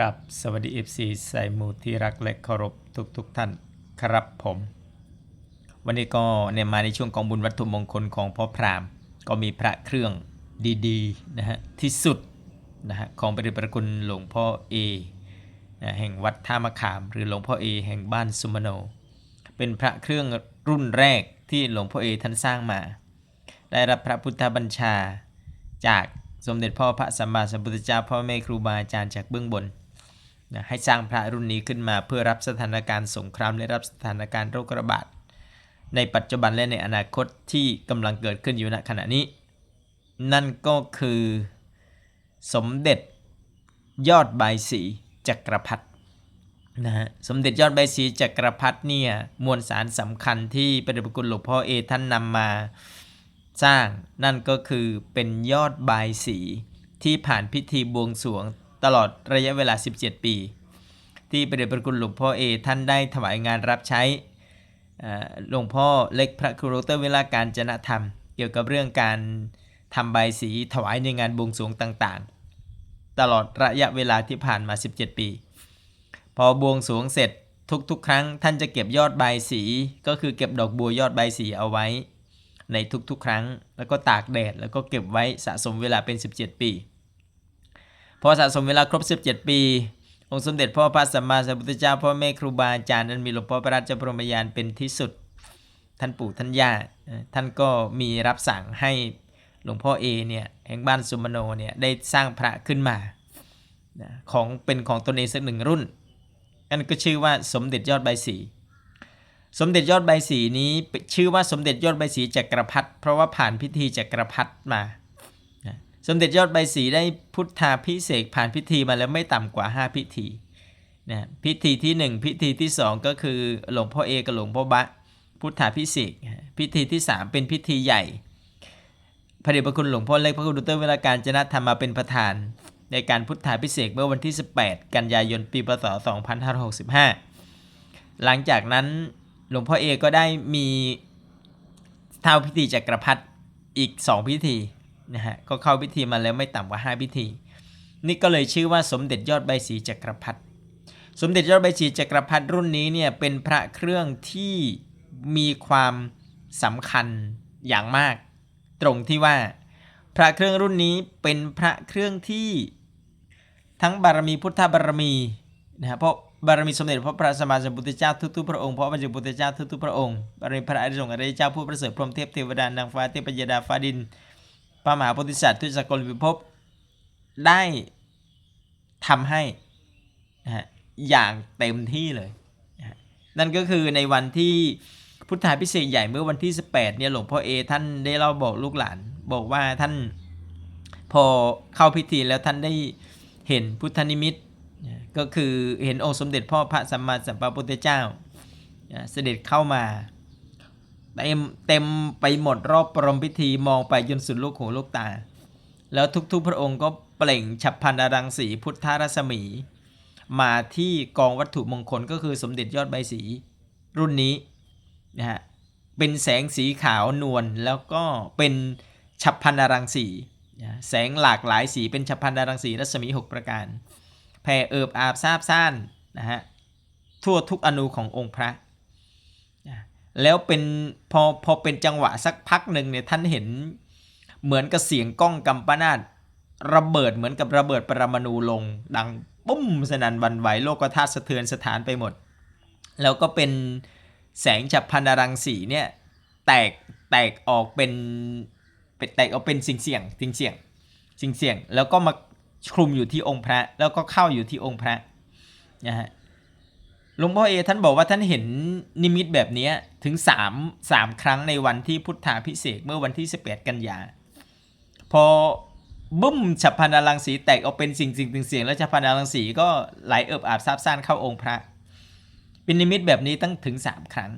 ครับสวัสดี FC ใส่หมูที่รักและเคารพทุกทุกท่านครับผม วันนี้ก็เนี่ยมาในช่วงของบุญวัตถุมงคลของพ่อพราหมก็มีพระเครื่องดีๆนะฮะที่สุดนะฮะของพระเดชพระคุณหลวงพ่อเอนะแห่งวัดท่ามะขาม หรือหลวงพ่อเอแห่งบ้านสุมโน เป็นพระเครื่องรุ่นแรกที่หลวงพ่อเอท่านสร้างมา ได้รับพระพุทธบัญชาจากสมเด็จพ่อพระสัมมาสัมพุทธเจ้าพ่อแม่ครูบาอาจารย์จากเบื้องบน นะให้สร้างพระรุ่นนี้ขึ้นมาเพื่อรับสถานการณ์สงครามและรับสถานการณ์โรคระบาดในปัจจุบันและในอนาคตที่กำลังเกิดขึ้นอยู่ณขณะนี้ นั่นก็คือสมเด็จยอดใบสีจักรพรรดินะฮะสมเด็จยอดใบสีจักรพรรดิเนี่ยมวลสารสำคัญที่พระเดชพระคุณหลวงพ่อเอท่านนำมาสร้างนั่นก็คือเป็นยอดใบสีที่ผ่านพิธีบวงสรวง ตลอดระยะเวลา 17 ปี ที่พระเดชพระคุณหลวงพ่อเอท่านได้ถวายงานรับใช้หลวงพ่อเล็กพระครูดรเวลาการจนธรรม เกี่ยวกับเรื่องการทำใบสีถวายในงานบวงสรวงต่างๆ ตลอดระยะเวลาที่ผ่านมา 17 ปี พอบวงสรวงเสร็จทุกๆ ครั้งท่านจะเก็บยอดใบสี ก็คือเก็บดอกบัวยอดใบสีเอาไว้ ในทุกๆ ครั้ง แล้วก็ตากแดดแล้วก็เก็บไว้สะสมเวลาเป็น 17 ปี พอสะสมเวลาครบ 17 ปี องค์สมเด็จพ่อพระสัมมาสัมพุทธเจ้าพ่อแม่ครูบาอาจารย์นั้นมีหลวงพ่อพระราชบรมยานเป็นที่สุด ท่านปู่ท่านย่าท่านก็มีรับสั่งให้หลวงพ่อเอเนี่ยแห่งบ้านสุมโนเนี่ยได้สร้างพระขึ้นมาของเป็นของตนเองสักหนึ่งรุ่นอันนก็ชื่อว่าสมเด็จยอดใบสีสมเด็จยอดใบสีนี้ชื่อว่าสมเด็จยอดใบสีจักรพรรดิเพราะว่าผ่านพิธีจักรพรรดิมา สมเด็จยอดใบสีได้พุทธาพิเศษผ่านพิธีมาแล้วไม่ต่ำกว่า 5 พิธีนะพิธีที่ 1 พิธีที่ 2 ก็คือหลวงพ่อเอกับหลวงพ่อบะ พุทธาพิเศษพิธีที่ 3 เป็นพิธีใหญ่ พระเดชพระคุณหลวงพ่อเล็กพระคุณดุเตอร์เวลาการจนะธรรมมาเป็นประธาน ในการพุทธาพิเศษเมื่อวันที่ 18 กันยายนปีพศ2565 หลังจากนั้นหลวงพ่อเอก็ได้มีเท่าพิธีจักรพรรดิอีก 2 พิธี นะฮะก็เข้าพิธีมาแล้วไม่ต่ำกว่า 5 พิธี นี่ก็เลยชื่อว่าสมเด็จยอดใบสีจักรพรรดิสมเด็จยอดใบสีจักรพรรดิรุ่นนี้เนี่ยเป็นพระเครื่องที่มีความสำคัญอย่างมาก ตรงที่ว่าพระเครื่องรุ่นนี้เป็นพระเครื่องที่ทั้งบารมีพุทธบารมีนะฮะเพราะบารมีสมเด็จพระพระสัมมาสัมพุทธเจ้าทุกๆพระองค์เพราะพระเจ้าพุทธเจ้าทุกๆพระองค์บารมีพระอริยสงฆ์อริยเจ้าผู้ประเสริฐพรหมเทพเทวดานางฟ้าเทพยดาฟ้าดิน พระมหาโพธิสัตว์ทุสกลวิภพได้ทำให้นะฮะอย่างเต็มที่เลยนะนั่นก็คือในวันที่พุทธาพิเศษใหญ่เมื่อวันที่ 18เนี่ยหลวงพ่อเอท่านได้เล่าบอกลูกหลาน บอกว่าท่านพอเข้าพิธีแล้วท่านได้เห็นพุทธนิมิต ก็คือเห็นองค์สมเด็จพ่อพระสัมมาสัมพุทธเจ้า เสด็จเข้ามา เต็มเต็มไปหมดรอบปรมพิธีมองไปจนสุดลูกหูลูกตา แล้วทุกๆพระองค์ก็เปล่งฉับพันอรังสีพุทธรัศมี มาที่กองวัตถุมงคลก็คือสมเด็จยอดใบสีรุ่นนี้นะฮะเป็นแสงสีขาวนวลแล้วก็เป็นฉับพันอรังสีแสงหลากหลายสีเป็นฉับพันอรังสีรัศมี 6 ประการแผ่เอิบอาบซาบซ่านนะฮะทั่วทุกอนูขององค์พระ แล้วเป็นพอพอเป็นจังหวะสักพักหนึ่งเนี่ยท่านเห็นเหมือนกับเสียงกล้องกำปนาตระเบิดเหมือนกับระเบิดปรมาณูลง ดังปุ้มสนั่นวันไหวโลกธาตุสะเทือนสถานไปหมด แล้วก็เป็นแสงฉับพันรังสีเนี่ยแตกแตกออกเป็นเป็นแตกออกเป็นสิ่งเสี่ยงสิ่งเสี่ยงสิ่งเสี่ยง แล้วก็มาคลุมอยู่ที่องค์พระ แล้วก็เข้าอยู่ที่องค์พระนะฮะ หลวงพ่อเอท่านบอกว่าท่านเห็นนิมิตแบบนี้ถึง3 3ครั้งในวันที่พุทธาพิเศษเมื่อวันที่ 18 กันยา พอบึ้มฉับพันอลังสีแตกออกเป็นสิ่งสิ่งถึงเสียงแล้วฉับพันอลังสีก็ไหลเอิบอาบซาบซ่านเข้าองค์พระ เป็นนิมิตแบบนี้ตั้งถึง 3 ครั้ง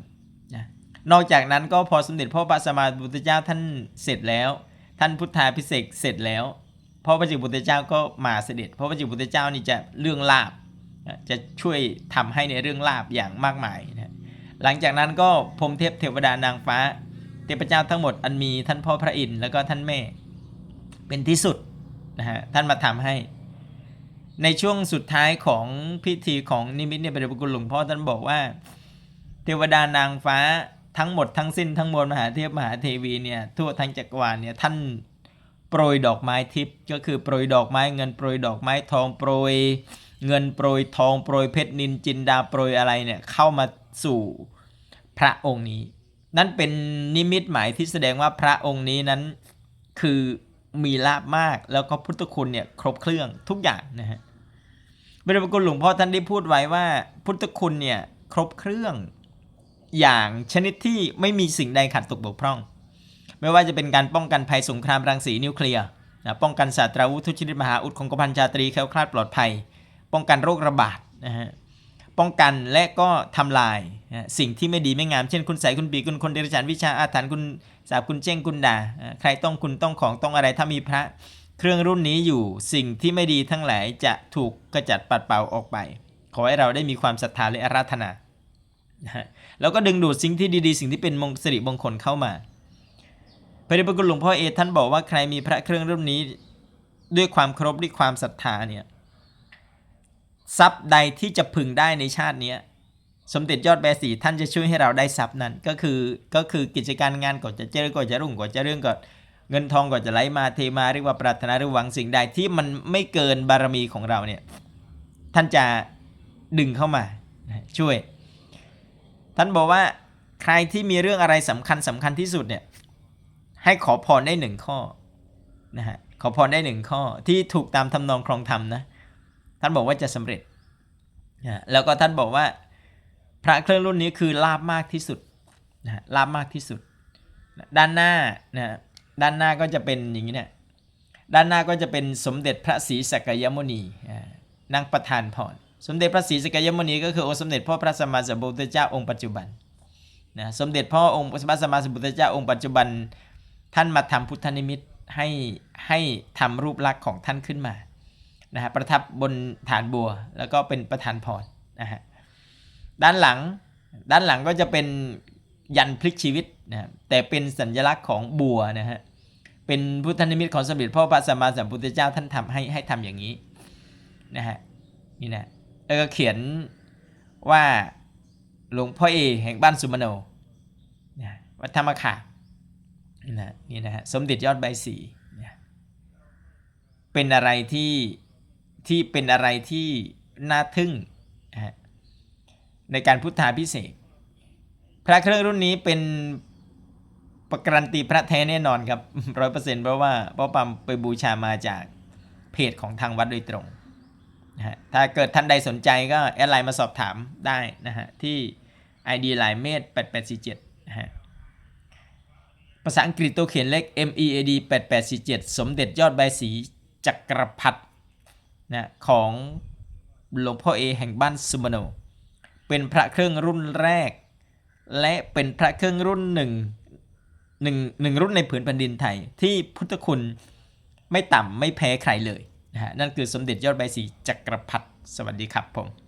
นะนอกจากนั้นก็พอสมเด็จพ่อพระสมมาสัมพุทธเจ้าท่านเสร็จแล้ว ท่านพุทธาพิเศษเสร็จแล้วพ่อพระจิตรพุทธเจ้าก็มาเสด็จพราะพระจิตรพุทธเจ้านี่จะเรื่องลาบ จะช่วยทำให้ในเรื่องลาบอย่างมากมายนะหลังจากนั้นก็พรมเทพเทวดานางฟ้า เทพเจ้าทั้งหมดอันมีท่านพ่อพระอินทร์แล้วก็ท่านแม่เป็นที่สุดนะฮะท่านมาทำให้ ในช่วงสุดท้ายของพิธีของนิมิตเนี่ยพระเดชพระคุณหลวงพ่อท่านบอกว่า เทวดานางฟ้าทั้งหมดทั้งสิ้นทั้งมวลมหาเทพมหาเทวีเนี่ยทั่วทั้งจักรวาลเนี่ยท่านโปรยดอกไม้ทิพย์ก็คือโปรยดอกไม้เงินโปรยดอกไม้ทองโปรย เงินโปรยทองโปรยเพชรนินจินดาโปรยอะไรเนี่ยเข้ามาสู่พระองค์นี้ นั่นเป็นนิมิตหมายที่แสดงว่าพระองค์นี้นั้นคือมีลาบมากแล้วก็พุทธคุณเนี่ยครบเครื่องทุกอย่างนะฮะพระเดชพระคุณหลวงพ่อท่านได้พูดไว้ว่า พุทธคุณเนี่ยครบเครื่องอย่างชนิดที่ไม่มีสิ่งใดขัดตกบกพร่อง ไม่ว่าจะเป็นการป้องกันภัยสงครามรังสีนิวเคลียร์นะป้องกันศาสตราวุธทุชนิดมหาอุดของกพันชาตรีแคล้วคลาดปลอดภัย ป้องกันโรคระบาดนะฮะป้องกันและก็ทำลายสิ่งที่ไม่ดีไม่งาม เช่นคุณใสยคุณปีคุณคนเดรัจฉานวิชาอาถรรพ์คุณสาบคุณเจ้งคุณด่าอ่า ใครต้องคุณต้องของต้องอะไรถ้ามีพระเครื่องรุ่นนี้อยู่สิ่งที่ไม่ดีทั้งหลายจะถูกกระจัดปัดเป่าออกไป ขอให้เราได้มีความศรัทธาและอาราธนาแล้วก็ดึงดูดสิ่งที่ดีๆ สิ่งที่เป็นมงสิริมงคลเข้ามาพระเดชพระคุณหลวงพ่อเอท่านบอกว่าใครมีพระเครื่องรุ่นนี้ด้วยความเคารพด้วยความศรัทธาเนี่ย ทรัพย์ใดที่จะพึงได้ในชาตินี้สมเด็จยอดแบสีท่านจะช่วยให้เราได้ทรัพย์นั้น ก็คือก็คือกิจการงานก่อนจะเจริญก่อนจะรุ่งก่อนจะเรื่องก่อนเงินทองก่อนจะไหลมาเทมาเรียกว่าปรารถนาหรือหวังสิ่งใดที่มันไม่เกินบารมีของเราเนี่ยท่านจะดึงเข้ามาช่วย ท่านบอกว่าใครที่มีเรื่องอะไรสำคัญสำคัญที่สุดเนี่ยให้ขอพรได้หนึ่งข้อนะฮะขอพรได้หนึ่งข้อที่ถูกตามทำนองครองธรรมนะานบอกว่าจะสำเร็จนะแล้วก็ท่านบอกว่า พระเครื่องรุ่นนี้คือลาบมากที่สุดนะลาบมากที่สุด ด้านหน้านะด้านหน้าก็จะเป็นอย่างนี้เนี่ยด้านหน้าก็จะเป็นสมเด็จพระศรีสักยมุนีอ่านั่งประทานพรสมเด็จพระศรีสกกยมุนีก็คือองค์สมเด็จพ่อพระสัมมาสัมพุทธเจ้าองค์ปัจจุบันนะสมเด็จพ่อองค์พระสัมมาสัมพุทธเจ้าองค์ปัจจุบัน ท่านมาทำพุทธนิมิตให้ให้ทำรูปลักษณ์ของท่านขึ้นมา นะฮะประทับบนฐานบัว แล้วก็เป็นประธานพรนะฮะด้านหลังด้านหลังก็จะเป็นยันพลิกชีวิตนะฮะแต่เป็นสัญลักษณ์ของบัวนะฮะเป็นพุทธนิมิตของสมเด็จพ่อพระสัมมาสัมพุทธเจ้าท่านทำให้ให้ทำอย่างนี้นะฮะนี่นะแล้วก็เขียนว่าหลวงพ่อเอแห่งบ้านสุมโนนะวัดธรรมขานี่นะนี่นะฮะสมเด็จยอดใบสีนะเป็นอะไรที่ ที่เป็นอะไรที่น่าทึ่งในการพุทธาพิเศษ พระเครื่องรุ่นนี้เป็นประกันตีพระแท้แน่นอนครับร้อยเปอร์เซ็นต์เพราะว่าเพราะปั๊มไปบูชามาจากเพจของทางวัดโดยตรงนะฮะถ้าเกิดท่านใดสนใจก็แอดไลน์มาสอบถามได้นะฮะ ที่ ID ไลน์เมด8847นะฮะภาษาอังกฤษตัวเขียนเลข M E A D 8847 สมเด็จยอดใบสีจักรพรรดิ นะของหลวงพ่อเอแห่งบ้านสุมโนเป็นพระเครื่องรุ่นแรก และเป็นพระเครื่องรุ่นหนึ่งหนึ่งหนึ่งรุ่นในผืนแผ่นดินไทย ที่พุทธคุณไม่ต่ำไม่แพ้ใครเลยนะฮะนั่นคือสมเด็จยอดใบสีจักรพรรดิสวัสดีครับผม